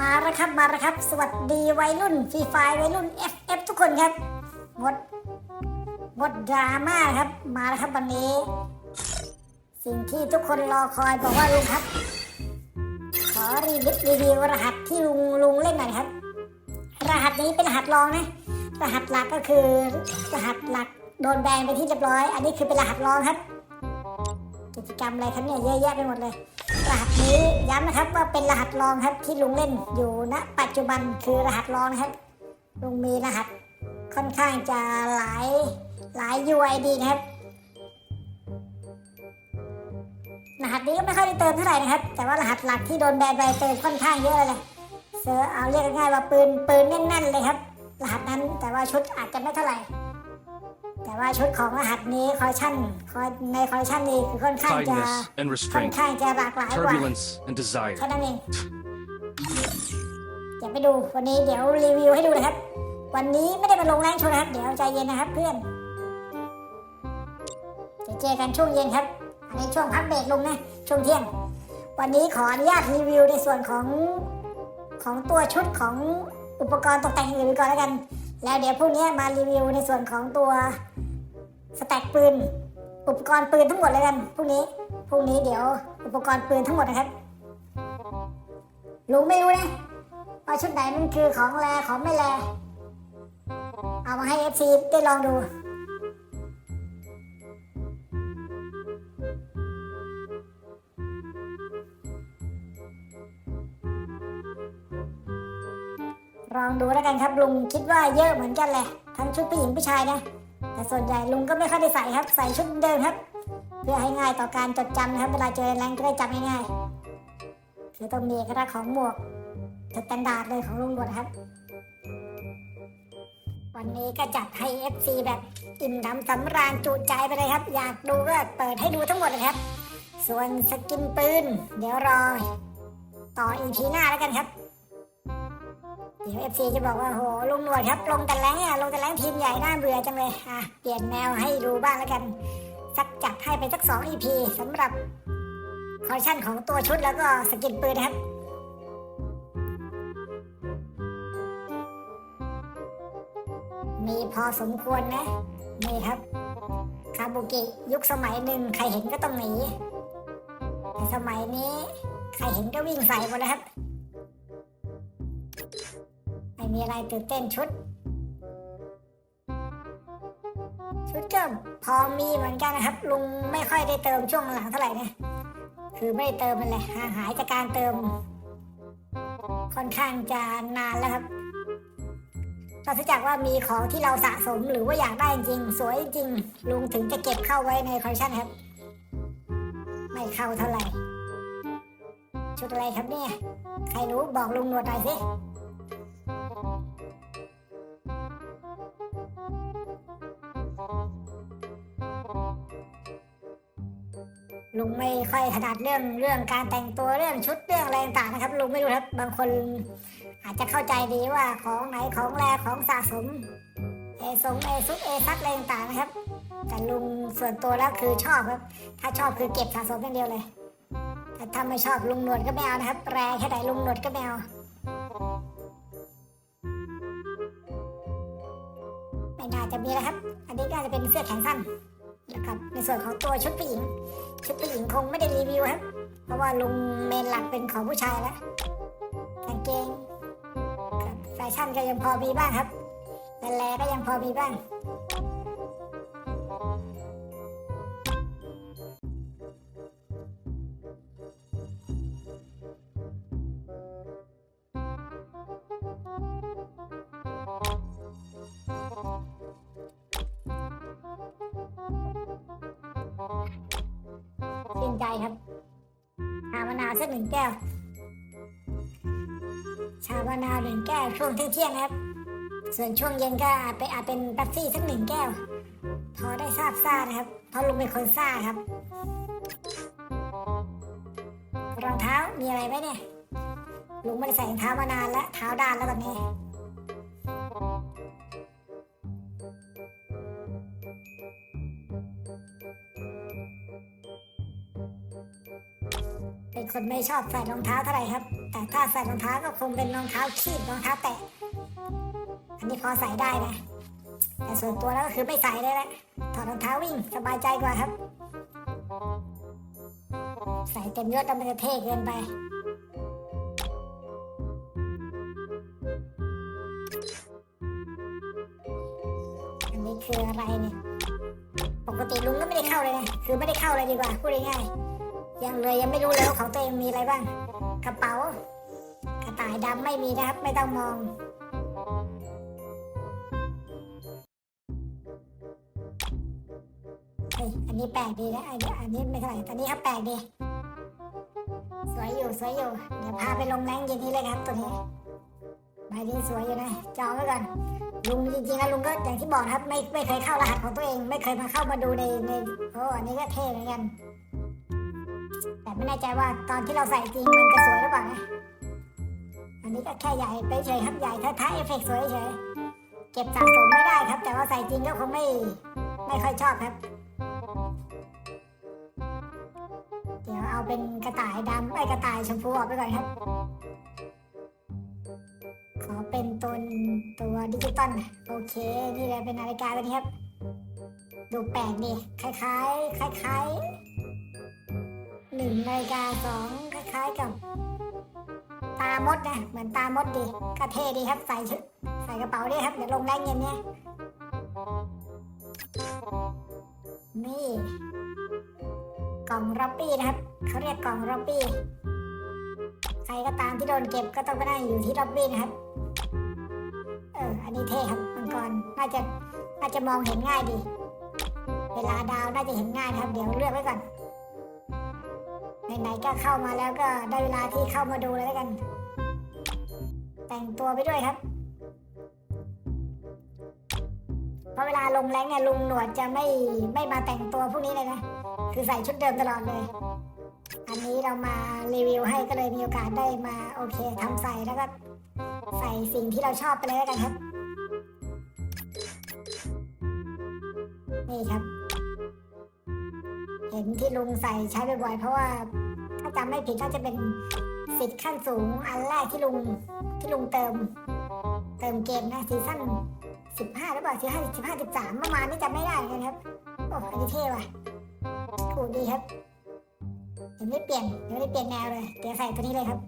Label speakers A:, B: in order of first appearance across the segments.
A: มาแล้วครับมาแล้วครับ สวัสดีวัยรุ่นฟรีไฟวัยรุ่น FF ทุกคนครับหมดหมดดราม่าครับ มาแล้วครับวันนี้ สิ่งที่ทุกคนรอคอยบอกว่าลุงครับ ขอรีวิวรีวิวรหัสที่ลุงลุงเล่นหน่อยครับ รหัสนี้เป็นรหัสรองนะ รหัสหลักก็คือ รหัสหลักโดนแบนไปที่เรียบร้อย อันนี้คือเป็นรหัสรองครับ จกรรมอะไรครับเนี่ยเยอะแยะไปหมดเลย รหัสนี้ย้ำนะครับว่าเป็นรหัสรองครับที่ลุงเล่นอยู่ณปัจจุบันคือรหัสรองครับลุงมีรหัสค่อนข้างจะหลายหลาย UID นะครับรหัสนี้ก็ไม่ค่อยได้เติมเท่าไหร่นะครับ แต่ว่ารหัสหลักที่โดนแบนไปเติมค่อนข้างเยอะเลยเซอร์เอาเรียกง่ายๆว่าปืนปืนแน่นๆเลยครับ รหัสนั้นแต่ว่าชุดอาจจะไม่เท่าไหร่ แต่ว่าชุดของรหัสนี้คอลเลคชันในคอลเลคชันนี้คือค่อนข้างจะ
B: kindness and
A: ค่อน
B: restraint,
A: ข้างจะหลากหลายกว่า
B: turbulence and desire.
A: แค่นั้นเองเดี๋ยวไปดูวันนี้เดี๋ยวรีวิวให้ดูนะครับ วันนี้ไม่ได้มาลงแรงโชว์นะครับ เดี๋ยวใจเย็นนะครับเพื่อนจะเจอกันช่วงเย็นครับอันนี้ช่วงพักเบรกลงนะช่วงเที่ยง วันนี้ขออนุญาตรีวิวในส่วนของของตัวชุดของอุปกรณ์ตกแต่งอื่นไปก่อนแล้วกัน แล้วเดี๋ยวพรุ่งนี้มารีวิวในส่วนของตัว สแต็กปืน อุปกรณ์ปืนทั้งหมดเลยกันพรุ่งนี้พรุ่งนี้เดี๋ยว อุปกรณ์ปืนทั้งหมดนะครับลุงไม่รู้นะว่าชุดไหนมันคือของแรของไม่แรเอามาให้ FC ได้ลองดูลองดูแล้วกันครับลุงคิดว่าเยอะเหมือนกันแหละทั้งชุดผู้หญิงผู้ชายนะ แต่ส่วนใหญ่ลุงก็ไม่ค่อยได้ใส่ครับ ใส่ชุดเดิมครับ เพื่อให้ง่ายต่อการจดจำนะครับ เวลาเจอแรงก็ได้จำง่ายๆคือต้องมีเอกลักษของหมวกสแตนดาร์ดเลยของลุงหมดครับ วันนี้ก็จัดให้ FC แบบอิ่มน้ำสำราญจุใจไปเลยครับ อยากดูก็เปิดให้ดูทั้งหมดเลยครับ ส่วนสกินปืน เดี๋ยวรอ ต่อ EP หน้าแล้วกันครับ เดี๋ยว FC จะบอกว่าโหลุงหนวดครับ ลงแต่แรงอะลงแต่แรงทีมใหญ่น่าเบื่อจังเลยอะเปลี่ยนแนวให้ดูบ้างแล้วกัน สักจัดให้ไปสัก2 EP สำหรับคอลเลคชันของตัวชุดแล้วก็สกินปืนครับมีพอสมควรนะ นี่ครับ คาบุกิยุคสมัยหนึ่งใครเห็นก็ต้องหนีแต่สมัยนี้ ใครเห็นก็วิ่งใส่หมดแล้วครับ มีอะไรตื่นเต้นชุด ชุดก็พอมีเหมือนกันนะครับ ลุงไม่ค่อยได้เติมช่วงหลังเท่าไหร่นะคือไม่ได้เติมมันเลยห่างหายจากการเติม ค่อนข้างจะนานแล้วครับนอกจากว่ามีของที่เราสะสมหรือว่าอยากได้จริง สวยจริง ลุงถึงจะเก็บเข้าไว้ในคอลเลคชันครับ ไม่เข้าเท่าไหร่ ชุดอะไรครับเนี่ย ใครรู้บอกลุงหนวดหน่อยสิ ลุงไม่ค่อยถนัดเรื่องเรื่องการแต่งตัวเรื่องชุดเรื่องอะไรต่างนะครับ ลุงไม่รู้ครับ บางคนอาจจะเข้าใจดีว่าของไหนของแรของสะสมเอสงเอซุกเอซักอะไรต่างนะครับ แต่ลุงส่วนตัวแล้วคือชอบครับ ถ้าชอบคือเก็บสะสมอย่างเดียวเลย แต่ถ้าไม่ชอบลุงหนวดก็ไม่เอานะครับ แรแค่ไหนลุงหนวดก็ไม่เอาไม่น่าจะมีแล้วครับ อันนี้ก็จะเป็นเสื้อแขนสั้นนะครับในส่วนของตัวชุดผู้หญิง ชุดผู้หญิงคงไม่ได้รีวิวครับ เพราะว่าลุงเมนหลักเป็นของผู้ชายแล้วกางเกงแฟชั่นก็ยังพอมีบ้างครับแลๆก็ยังพอมีบ้าง ชื่นใจครับ ชามะนาวสักหนึ่งแก้ว ชามะนาวหนึ่งแก้วช่วงเที่ยงนะครับ ส่วนช่วงเย็นก็อาจไปอาจเป็นแป๊บซี่สักหนึ่งแก้ว พอได้ทราบซ่านะครับพราะลุงเป็นคนซ่าครับ รองเท้ามีอะไรไหมเนี่ย ลุงไม่ได้ใส่รองเท้ามานานแล้วเท้าด้านแล้วแบบนี้ เป็นคนไม่ชอบใส่รองเท้าเท่าไหร่ครับ แต่ถ้าใส่รองเท้าก็คงเป็นรองเท้าคีบรองเท้าแตะ อันนี้พอใส่ได้นะ แต่ส่วนตัวแล้วก็คือไม่ใส่เลยแหละถอดรองเท้าวิ่งสบายใจกว่าครับ ใส่เต็มยศแล้วมันจะเท่เกินไปอันนี้คืออะไรเนี่ย ปกติลุงก็ไม่ได้เข้าเลยนะ คือไม่ได้เข้าเลยดีกว่า พูดง่ายๆ ยังเลยยังไม่รู้เลยว่าของตัวเองมีอะไรบ้าง กระเป๋า กระต่ายดำไม่มีนะครับ ไม่ต้องมอง เฮ้ย อันนี้แปลกดีนะอันนี้อันนี้ไม่เท่าไหร่ตอันนี้ครับแปลกดี สวยอยู่สวยอยู่ เดี๋ยวพาไปลงแรงเย็นนี้เลยครับตัวนี้ใบนี้สวยอยู่นะ จองไว้ก่อน ลุงจริงๆแล้วลุงก็อย่างที่บอกครับ ไม่ไม่เคยเข้ารหัสของตัวเอง ไม่เคยมาเข้ามาดูในในโอ้อันนี้ก็เท่เหมือนกัน แต่ไม่แน่ใจว่าตอนที่เราใส่จริงมันจะสวยหรือเปล่านะอันนี้ก็แค่ใหญ่ไปเฉยครับใหญ่ถ้าท้าเอฟเฟกต์สวยเฉยเก็บสะสมไม่ได้ครับ แต่ว่าใส่จริงก็คงไม่ไม่ค่อยชอบครับ เดี๋ยวเอาเป็นกระต่ายดำไอ้กระต่ายชมพูออกไปก่อนครับ ขอเป็นตัวตัวดิจิตอลโอเค นี่เลยเป็นนาฬิกาตัวนี้ครับ ดูแปลกดีคล้ายๆคล้ายๆ หนึ่งนาฬิกาสองคล้ายๆกับ ตามดนะเหมือนตามดดีก็เท่ดีครับ ใส่ชุดใส่กระเป๋าดีครับ เดี๋ยวลงแรงเย็นเนี่ยนี่กล่องร็อปปี้นะครับเขาเรียกกล่องร็อปปี้ใครก็ตามที่โดนเก็บก็ต้องไปนั่งอยู่ที่ร็อบบี้นะครับ เออ อันนี้เท่ครับมังกร น่าจะ น่าจะมองเห็นง่ายดี เวลาดาวน่าจะเห็นง่ายครับ เดี๋ยวเลือกไว้ก่อน ไหนๆก็เข้ามาแล้วก็ได้เวลาที่เข้ามาดูเลยแล้วกัน แต่งตัวไปด้วยครับเพราะเวลาลงแรงเนี่ยลุงหนวดจะไม่ไม่มาแต่งตัวพวกนี้เลยนะ คือใส่ชุดเดิมตลอดเลย อันนี้เรามารีวิวให้ก็เลยมีโอกาสได้มาโอเคทำใส่แล้วก็ใส่สิ่งที่เราชอบไปเลยแล้วกันครับ นี่ครับ ห็นที่ลุงใส่ใช้บ่อยๆเพราะว่าถ้าจำไม่ผิดน่าจะเป็นสิทธิ์ขั้นสูงอันแรกที่ลุงที่ลุงเติม เติมเกมนะซีซั่นสิบห้าหรือเปล่าสิบห้าสิบห้าสิบสามประมาณนี้จำไม่ได้เหมือนกันครับโอ้อันนี้เท่ว่ะถูกดีครับยังไม่เปลี่ยนยังไม่ได้เปลี่ยนแนวเลยเดี๋ยวใส่ตัวนี้เลยครับ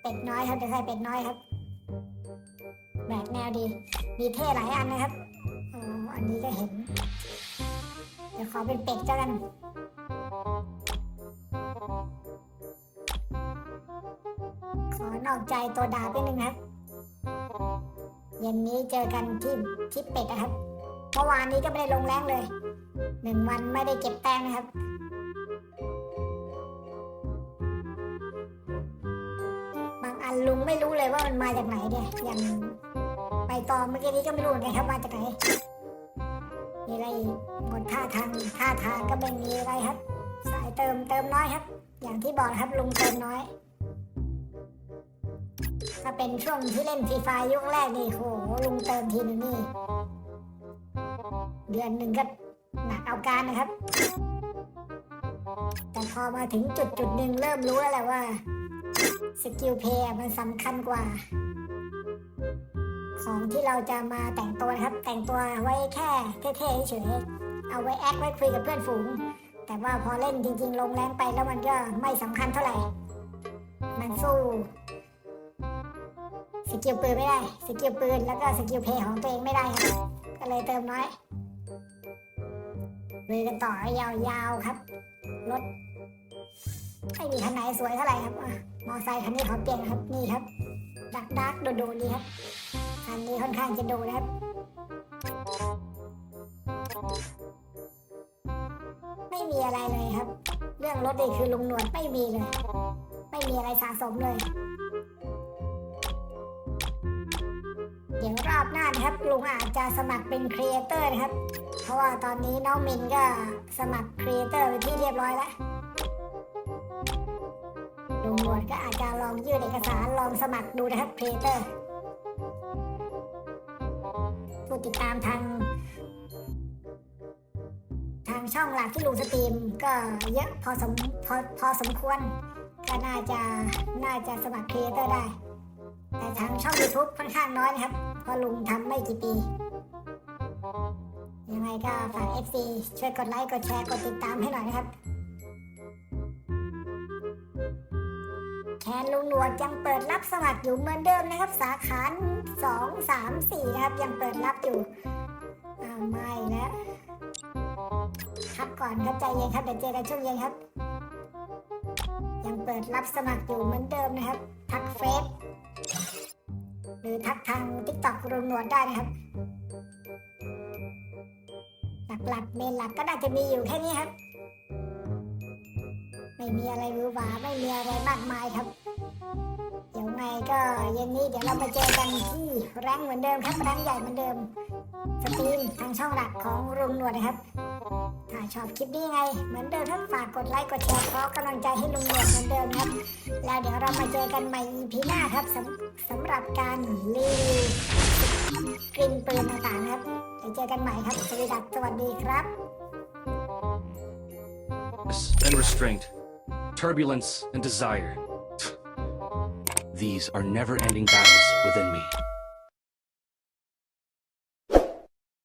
A: เป็ดน้อยครับเดี๋ยวใส่เป็ดน้อยครับแบกแนวดี มีเท่หลายอันนะครับอ๋ออันนี้ก็เห็น ดี๋ยวขอเป็นเป็ดเจ้ากันขอนอกใจตัวดาบไปหนึ่งครับเย็นนี้เจอกันที่ที่เป็ดนะครับเมื่อวานนี้ก็ไม่ได้ลงแรงเลยหนึ่งวันไม่ได้เก็บแต้มนะครับบางอันลุงไม่รู้เลยว่ามันมาจากไหนเนี่ยอย่างใบตองเมื่อกี้นี้ก็ไม่รู้เหมือนกันครับมาจากไหน มีอะไรอีกหมดท่าทางท่าทางก็ไม่มีอะไรครับ สายเติมเติมน้อยครับ อย่างที่บอกครับลุงเติมน้อยถ้าเป็นช่วงที่เล่นฟรีไฟยุคแรกนี่โหลุงเติมทีนึงนี่ เดือนหนึ่งก็หนักเอาการนะครับ แต่พอมาถึงจุดจุดหนึ่งเริ่มรู้แล้วแหละว่า สกิลเพย์มันสำคัญกว่า ของที่เราจะมาแต่งตัวนะครับ แต่งตัวไว้แค่เท่ๆเฉยเอาไว้แอคไว้คุยกับเพื่อนฝูง แต่ว่าพอเล่นจริง ๆ ลงแรงไปแล้วมันก็ไม่สำคัญเท่าไหร่ มันสู้สกิลปืนไม่ได้สกิลปืนแล้วก็สกิลเพย์ของตัวเองไม่ได้ครับก็เลยเติมน้อยลุยกันต่อยาวๆครับรถไม่มีคันไหนสวยเท่าไหร่ครับมอไซค์คันนี้ขอเปลี่ยนครับนี่ครับ ดักดักโดดๆดีครับ คันนี้ค่อนข้างจะดูนะครับไม่มีอะไรเลยครับ เรื่องรถนี่คือลุงหนวดไม่มีเลย ไม่มีอะไรสะสมเลยเดี๋ยวรอบหน้านะครับลุงอาจจะสมัครเป็นครีเอเตอร์นะครับ เพราะว่าตอนนี้น้องมินก็สมัครครีเอเตอร์เป็นที่เรียบร้อยแล้วลุงหนวดก็อาจจะลองยื่นเอกสารลองสมัครดูนะครับครีเอเตอร์ ผู้ติดตามทาง ทางช่องหลักที่ลุงสตรีม ก็เยอะพอสมพอพอสมควร ก็น่าจะน่าจะสมัครครีเอเตอร์ได้ แต่ทางช่อง YouTube ค่อนข้างน้อยนะครับ เพราะลุงทำไม่กี่ปียังไงก็ฝาก FC ช่วยกดไลค์ กดแชร์ กดติดตามให้หน่อยนะครับ นลุงหนวดยังเปิดรับสมัครอยู่เหมือนเดิมนะครับ สาขาสองสามสี่ครับยังเปิดรับอยู่อ้าวไม่แล้วพักก่อนครับใจเย็นครับเดี๋ยวเจอกันช่วงเย็นครับ ยังเปิดรับสมัครอยู่เหมือนเดิมนะครับ ทักเฟซหรือทักทางทิกตอกลุงหนวดได้นะครับหลักๆเมนหลักก็น่าจะมีอยู่แค่นี้ครับ ไม่มีอะไรหวือหวาไม่มีอะไรมากมายครับ ไงก็เย็นนี้เดี๋ยวเรามาเจอกันที่แรงค์เหมือนเดิมครับแรงค์ใหญ่เหมือนเดิมสตรีมทางช่องหลักของรุงหนวดนะครับ ถ้าชอบคลิปนี้ไง เหมือนเดิมครับฝากกดไลค์กดแชร์เพราะกำลังใจให้ลุงหนวดเหมือนเดิมครับ แล้วเดี๋ยวเรามาเจอกันใหม่ EP หน้าครับสำสำหรับการรีวิวกลิ่นปืนต่างๆครับเดี๋ยวเจอกันใหม่ครับสวัสดีครับสวัสดีครับ
B: and restraint, turbulence and desire. These are never ending battles within me.